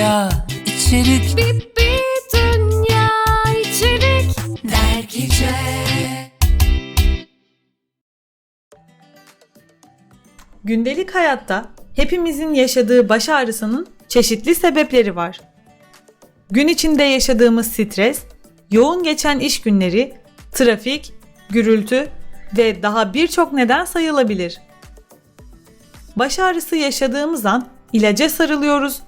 dünya içerik Bir, bir dünya içerik dergice Gündelik hayatta hepimizin yaşadığı baş ağrısının çeşitli sebepleri var. Gün içinde yaşadığımız stres, yoğun geçen iş günleri, trafik, gürültü ve daha birçok neden sayılabilir. Baş ağrısı yaşadığımız an ilaca sarılıyoruz.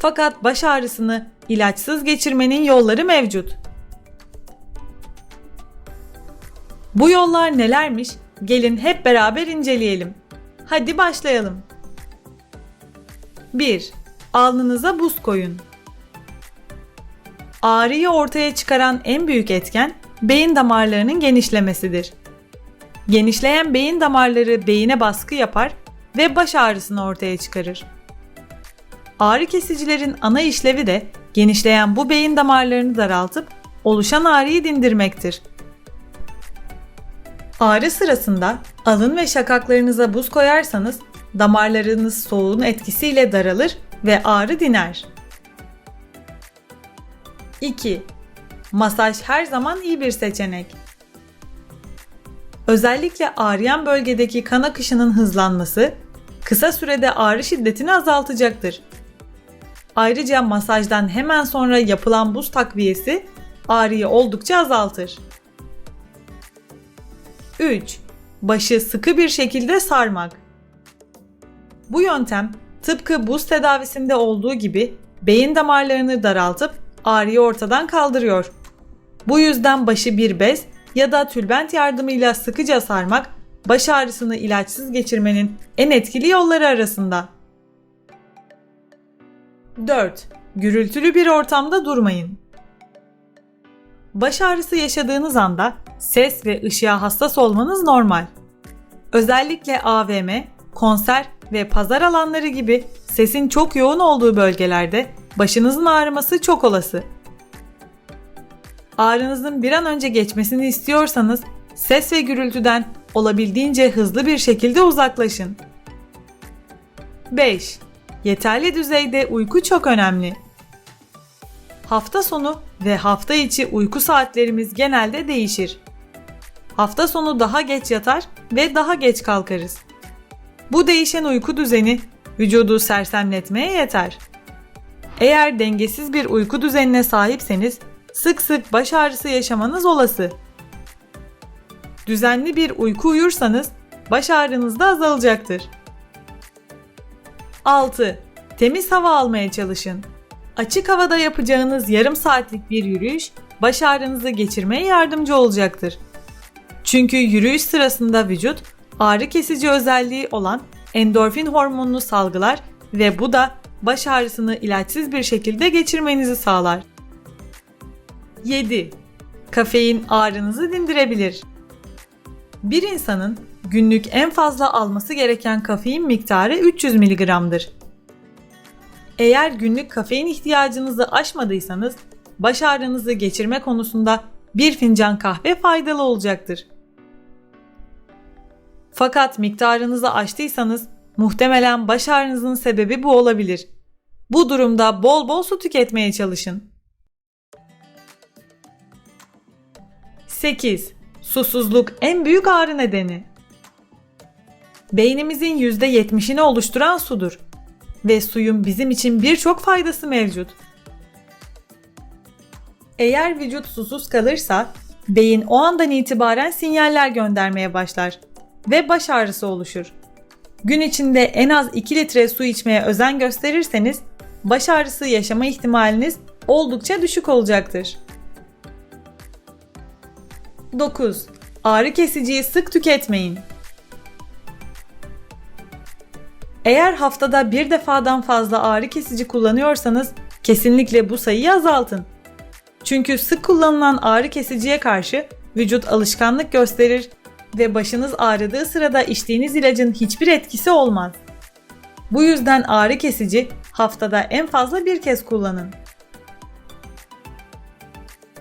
Fakat baş ağrısını ilaçsız geçirmenin yolları mevcut. Bu yollar nelermiş? Gelin hep beraber inceleyelim. Hadi başlayalım. 1. Alnınıza buz koyun. Ağrıyı ortaya çıkaran en büyük etken beyin damarlarının genişlemesidir. Genişleyen beyin damarları beyine baskı yapar ve baş ağrısını ortaya çıkarır. Ağrı kesicilerin ana işlevi de genişleyen bu beyin damarlarını daraltıp oluşan ağrıyı dindirmektir. Ağrı sırasında alın ve şakaklarınıza buz koyarsanız damarlarınız soğuğun etkisiyle daralır ve ağrı diner. 2. Masaj her zaman iyi bir seçenek. Özellikle ağrıyan bölgedeki kan akışının hızlanması kısa sürede ağrı şiddetini azaltacaktır. Ayrıca masajdan hemen sonra yapılan buz takviyesi ağrıyı oldukça azaltır. 3. Başı sıkı bir şekilde sarmak. Bu yöntem tıpkı buz tedavisinde olduğu gibi beyin damarlarını daraltıp ağrıyı ortadan kaldırıyor. Bu yüzden başı bir bez ya da tülbent yardımıyla sıkıca sarmak baş ağrısını ilaçsız geçirmenin en etkili yolları arasında. 4. Gürültülü bir ortamda durmayın. Baş ağrısı yaşadığınız anda ses ve ışığa hassas olmanız normal. Özellikle AVM, konser ve pazar alanları gibi sesin çok yoğun olduğu bölgelerde başınızın ağrıması çok olası. Ağrınızın bir an önce geçmesini istiyorsanız ses ve gürültüden olabildiğince hızlı bir şekilde uzaklaşın. 5. Yeterli düzeyde uyku çok önemli. Hafta sonu ve hafta içi uyku saatlerimiz genelde değişir. Hafta sonu daha geç yatar ve daha geç kalkarız. Bu değişen uyku düzeni vücudu sersemletmeye yeter. Eğer dengesiz bir uyku düzenine sahipseniz sık sık baş ağrısı yaşamanız olası. Düzenli bir uyku uyursanız baş ağrınız da azalacaktır. 6. Temiz hava almaya çalışın. Açık havada yapacağınız yarım saatlik bir yürüyüş baş ağrınızı geçirmeye yardımcı olacaktır. Çünkü yürüyüş sırasında vücut ağrı kesici özelliği olan endorfin hormonunu salgılar ve bu da baş ağrısını ilaçsız bir şekilde geçirmenizi sağlar. 7. Kafein ağrınızı dindirebilir. Bir insanın günlük en fazla alması gereken kafein miktarı 300 mg'dır. Eğer günlük kafein ihtiyacınızı aşmadıysanız baş ağrınızı geçirme konusunda bir fincan kahve faydalı olacaktır. Fakat miktarınızı aştıysanız muhtemelen baş ağrınızın sebebi bu olabilir. Bu durumda bol bol su tüketmeye çalışın. 8. Susuzluk en büyük ağrı nedeni. Beynimizin %70'ini oluşturan sudur ve suyun bizim için birçok faydası mevcut. Eğer vücut susuz kalırsa beyin o andan itibaren sinyaller göndermeye başlar ve baş ağrısı oluşur. Gün içinde en az 2 litre su içmeye özen gösterirseniz baş ağrısı yaşama ihtimaliniz oldukça düşük olacaktır. 9. Ağrı kesiciyi sık tüketmeyin. Eğer haftada bir defadan fazla ağrı kesici kullanıyorsanız kesinlikle bu sayıyı azaltın. Çünkü sık kullanılan ağrı kesiciye karşı vücut alışkanlık gösterir ve başınız ağrıdığı sırada içtiğiniz ilacın hiçbir etkisi olmaz. Bu yüzden ağrı kesici haftada en fazla bir kez kullanın.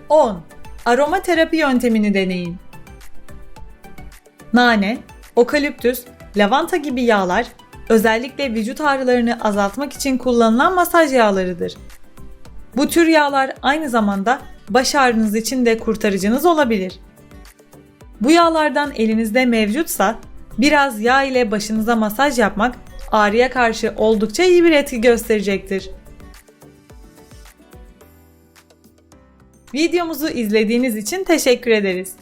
10. Aromaterapi yöntemini deneyin. Nane, okaliptüs, lavanta gibi yağlar özellikle vücut ağrılarını azaltmak için kullanılan masaj yağlarıdır. Bu tür yağlar aynı zamanda baş ağrınız için de kurtarıcınız olabilir. Bu yağlardan elinizde mevcutsa biraz yağ ile başınıza masaj yapmak ağrıya karşı oldukça iyi bir etki gösterecektir. Videomuzu izlediğiniz için teşekkür ederiz.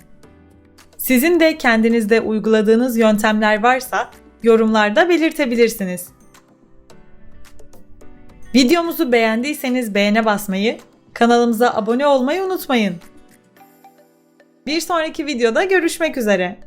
Sizin de kendinizde uyguladığınız yöntemler varsa yorumlarda belirtebilirsiniz. Videomuzu beğendiyseniz beğene basmayı, kanalımıza abone olmayı unutmayın. Bir sonraki videoda görüşmek üzere.